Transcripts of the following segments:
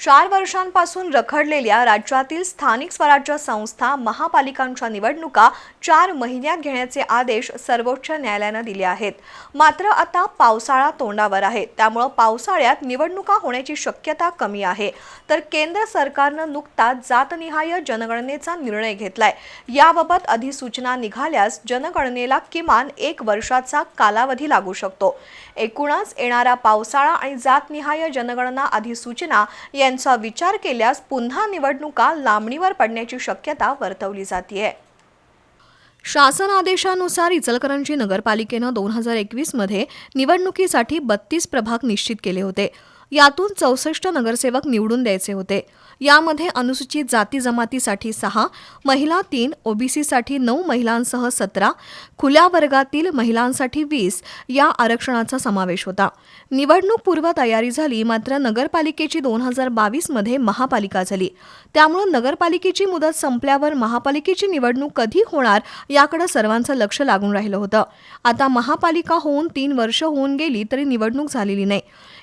चार वर्षांपासून रखडलेल्या राज्यातील स्थानिक स्वराज्य संस्था महापालिकांच्या निवडणुका चार महिन्यात घेण्याचे आदेश सर्वोच्च न्यायालयानं दिले आहेत. मात्र आता पावसाळा तोंडावर आहे. त्यामुळं पावसाळ्यात निवडणुका होण्याची शक्यता कमी आहे. तर केंद्र सरकारनं नुकताच जातनिहाय जनगणनेचा निर्णय घेतलाय. याबाबत अधिसूचना निघाल्यास जनगणनेला किमान एक वर्षाचा कालावधी लागू शकतो. एकूणच येणारा पावसाळा आणि जातनिहाय जनगणना अधिसूचना यांचा विचार केल्यास पुन्हा निवडणुका लांबणीवर पडण्याची शक्यता वर्तवली जाते शासन आदेशानुसार इचलकरंजी नगरपालिकेनं दोन हजार एकवीसमध्ये निवडणुकीसाठी बत्तीस प्रभाग निश्चित केले होते. यातून चौसष्ट नगरसेवक निवडून द्यायचे होते. यामध्ये अनुसूचित जाती जमातीसाठी सहा महिला तीन ओबीसीसाठी नऊ महिलांसह सतरा खुल्या वर्गातील महिलांसाठी वीस या आरक्षणाचा समावेश होता. निवडणूक पूर्व तयारी झाली मात्र नगरपालिकेची दोन हजार बावीसमध्ये महापालिका झाली. त्यामुळे नगरपालिकेची मुदत संपल्यावर महापालिकेची निवडणूक कधी होणार याकडे सर्वांचं लक्ष लागून राहिलं होतं. आता महापालिका होऊन तीन वर्ष होऊन गेली तरी निवडणूक झालेली नाही.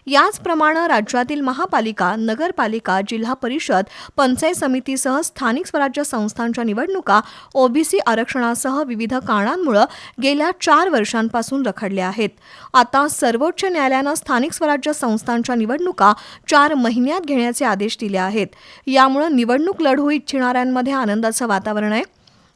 याचप्रमाणे राज्यातील महापालिका नगरपालिका जिल्हा परिषद पंचायत समितीसह स्थानिक स्वराज्य संस्थांच्या निवडणुका ओबीसी आरक्षणासह विविध कारणांमुळे गेल्या चार वर्षांपासून रखडल्या आहेत. आता सर्वोच्च न्यायालयानं स्थानिक स्वराज्य संस्थांच्या निवडणुका चार महिन्यात घेण्याचे आदेश दिले आहेत. यामुळे निवडणूक लढवू इच्छिणाऱ्यांमध्ये आनंदाचं वातावरण आहे.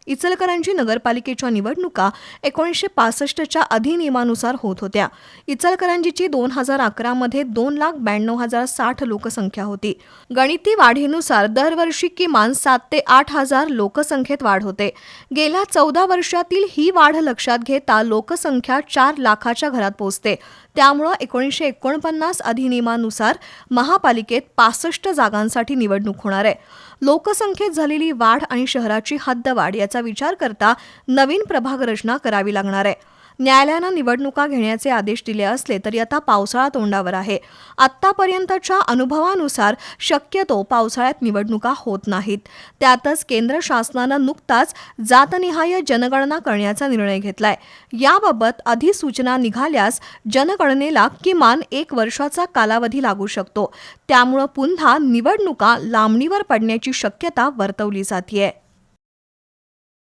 इचलकरांची नगरपालिकेच्या निवडणुका एकोणीसशे पासष्टच्या अधिनियमानुसार होत होत्या. इचलकरांजीची दोन हजार अकरामध्ये दोन लाख ब्याण्णव हजार साठ लोकसंख्या होती. गणिती वाढीनुसार दरवर्षी किमान सात ते आठ हजार लोकसंख्येत वाढ होते. गेल्या चौदा वर्षातील ही वाढ लक्षात घेता लोकसंख्या चार लाखाच्या घरात पोहोचते त्यामुळं एकोणीसशे एकोणपन्नास अधिनियमानुसार महापालिकेत पासष्ट जागांसाठी निवडणूक होणार आहे. लोकसंख्येत झालेली वाढ आणि शहराची हद्दवाढ याचा विचार करता नवीन प्रभाग रचना करावी लागणार आहे. न्यायालयानं निवडणुका घेण्याचे आदेश दिले असले तरी आता पावसाळा तोंडावर आहे. आत्तापर्यंतच्या अनुभवानुसार शक्यतो पावसाळ्यात निवडणुका होत नाहीत. त्यातच केंद्र शासनानं नुकताच जातनिहाय जनगणना करण्याचा निर्णय घेतलाय. याबाबत अधिसूचना निघाल्यास जनगणनेला किमान एक वर्षाचा कालावधी लागू शकतो. त्यामुळं पुन्हा निवडणुका लांबणीवर पडण्याची शक्यता वर्तवली जाते